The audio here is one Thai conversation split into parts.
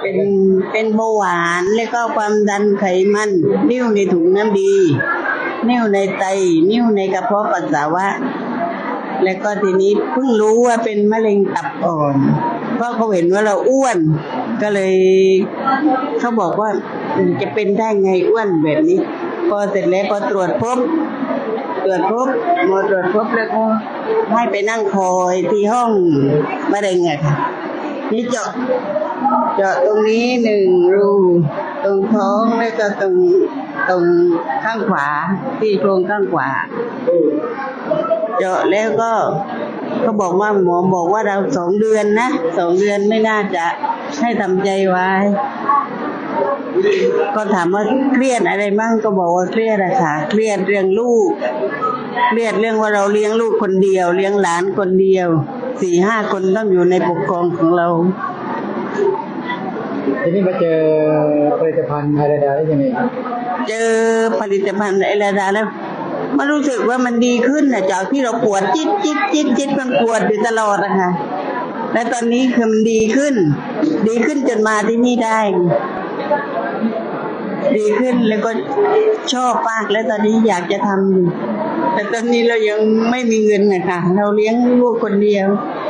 เป็นเป็นเบาหวานแล้วก็ความดันไขมัน นิ่วในถุงน้ำดี นิ่วในไต นิ่วในกระเพาะปัสสาวะ แล้วก็ทีนี้เพิ่งรู้ว่าเป็นมะเร็งตับอ่อน เพราะเขาเห็นว่าเราอ้วน ก็เลยเขาบอกว่าจะเป็นได้ไงอ้วนแบบนี้ พอเสร็จแล้วพอตรวจพบตรวจพบหมอตรวจพบแล้วก็ให้ไปนั่งคอยที่ห้องมะเร็งอะค่ะ นี่เจาะเจาะตรงนี้หนึ่งรูตรงท้องแล้วก็ตรงตรงข้างขวาที่โครงข้างขวา เจาะแล้วก็เขาบอกว่าหมอบอกว่าเราสองเดือนนะสองเดือนไม่น่าจะให้ทำใจไว้ ก็ถามว่าเครียดอะไรมั่งก็บอกว่าเครียดอะค่ะ เครียดเรื่องลูก เครียดเรื่องว่าเราเลี้ยงลูกคนเดียว เลี้ยงหลานคนเดียว สี่ห้าคนต้องอยู่ในปกครองของเรา ทีนี้มาเจอผลิตภัณฑ์อะไรได้ยังไงครับเจอผลิตภัณฑ์ไอราดาแล้วมันรู้สึกว่ามันดีขึ้นนะจากที่เราปวดจิ๊ดจิ๊ดจิ๊ดจิ๊ดมันปวดอยู่ตลอดนะคะและตอนนี้คือมันดีขึ้น ดีขึ้นจนมาที่นี่ได้ ดีขึ้นแล้วก็ชอบมากแล้วตอนนี้อยากจะทำอยู่ แต่ตอนนี้เรายังไม่มีเงินนะคะเราเลี้ยงลูกคนเดียว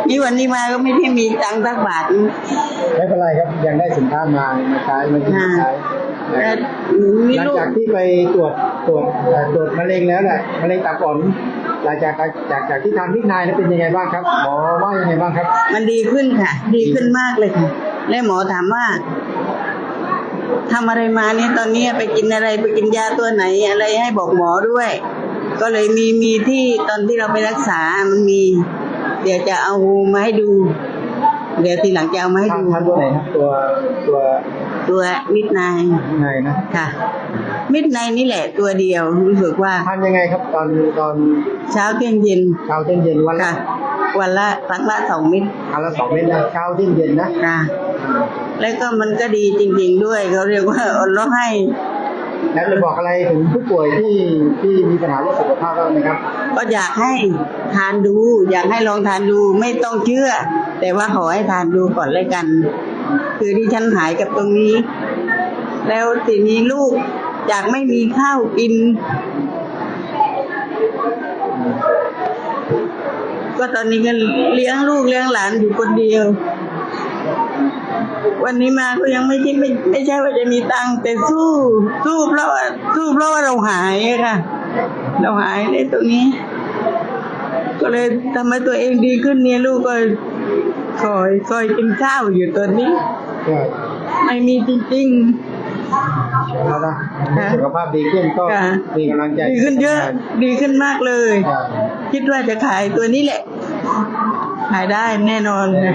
นี่วันนี้มาก็ไม่ได้มีตังค์สักบาทไม่เป็นไรครับยังได้สินค้ามามาใช้มากินมาใช้แต่มีหลังลูกจากที่ไปตรวจตรวจเอ่อตรวจมะเร็งแล้วแหละมะเร็งตับอ่อนหลังจากจากจากที่ทานพิษนายแล้วเป็นยังไงบ้างครับหมอว่ายังไงบ้างครับ มันดีขึ้นค่ะ ดีขึ้นมากเลยค่ะและหมอถามว่าทำอะไรมาเนี่ยตอนนี้ไปกินอะไรไปกินยาตัวไหนอะไรให้บอกหมอด้วย ก็เลยมีมีที่ตอนที่เราไปรักษา มันมี เดี๋ยวจะเอามาให้ดู เดี๋ยวทีหลังจะเอามาให้ทานดูทานตัวไหนครับตัวตัวตัวมิดนายไหนนะค่ะ มิดนายนี่แหละตัวเดียวรู้สึกว่าทานยังไงครับ ตอนตอนเช้าเที่ยงเย็นเช้าเที่ยงเย็นวันละค่ะวันละครั้งละสองมิดทานละสองเม็ดนะเช้าเที่ยงเย็นนะค่ะแล้วก็มันก็ดีจริง ๆด้วยเขาเรียกว่าอดร้องให้ แล้วจะบอกอะไรถึงผู้ป่วยที่ที่มีปัญหาเรื่องสุขภาพบ้างไหมครับ ก็อยากให้ทานดู อยากให้ลองทานดูไม่ต้องเชื่อ แต่ว่าขอให้ทานดูก่อนเลยกัน คือที่ฉันหายกับตรงนี้ แล้วทีนี้ลูกอยากไม่มีข้าวกิน ก็ตอนนี้ก็เลี้ยงลูกเลี้ยงหลานอยู่คนเดียว วันนี้มาก็ยังไม่ใช่ไม่ไม่ใช่ว่าจะมีตังค์แต่สู้สู้เพราะว่าสู้เพราะว่าเราหายอะค่ะ เราหายในตรงนี้ ก็เลยทำให้ตัวเองดีขึ้นเนี่ยลูกก็คอยคอยกินข้าวอยู่ตอนนี้ก็ไม่มีจริงแล้วนะค่ะสุขภาพดีขึ้นก็ค่ะมีกำลังใจๆดีขึ้นเยอะ ดีขึ้นมากเลยครับคิดว่าจะขายตัวนี้แหละ ขายได้แน่นอนค่ะ